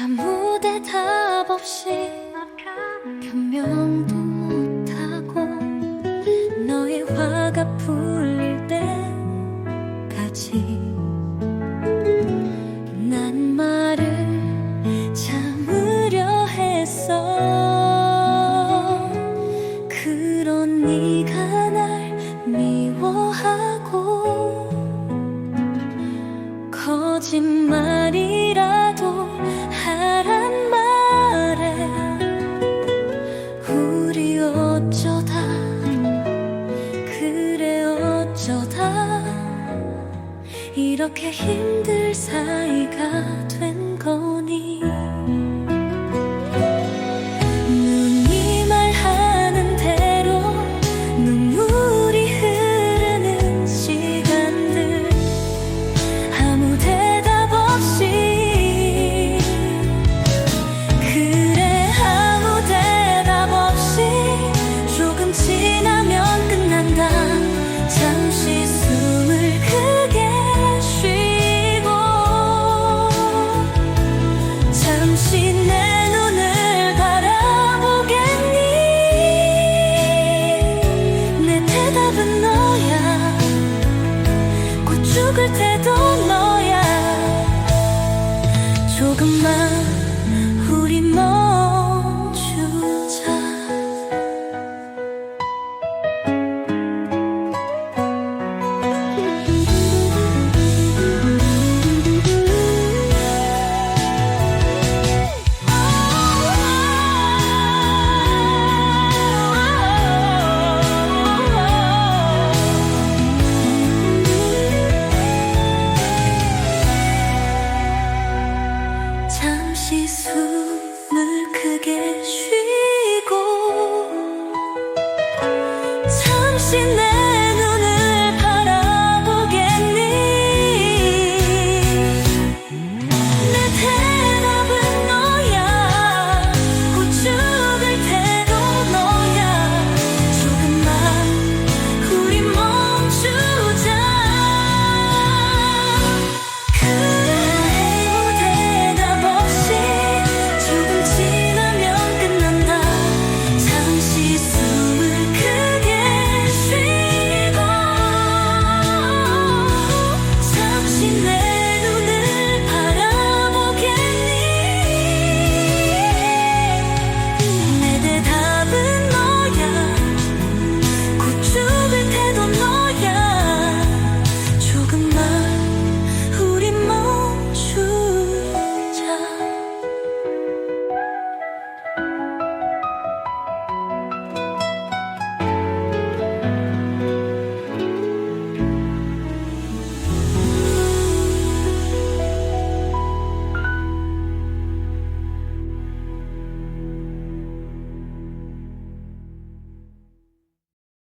아무 대답 없이 변명도 못하고 너의 화가 풀릴 때까지 난 말을 참으려 했어. 그런 네가 날 미워하고 거짓말 이렇게 힘들 사이가 잠시 내 눈을 바라보겠니? 내 대답은 너야. 곧 죽을 때도 너야. 조금만 우리 멈 잠시 숨을 크게 쉬고 잠시 내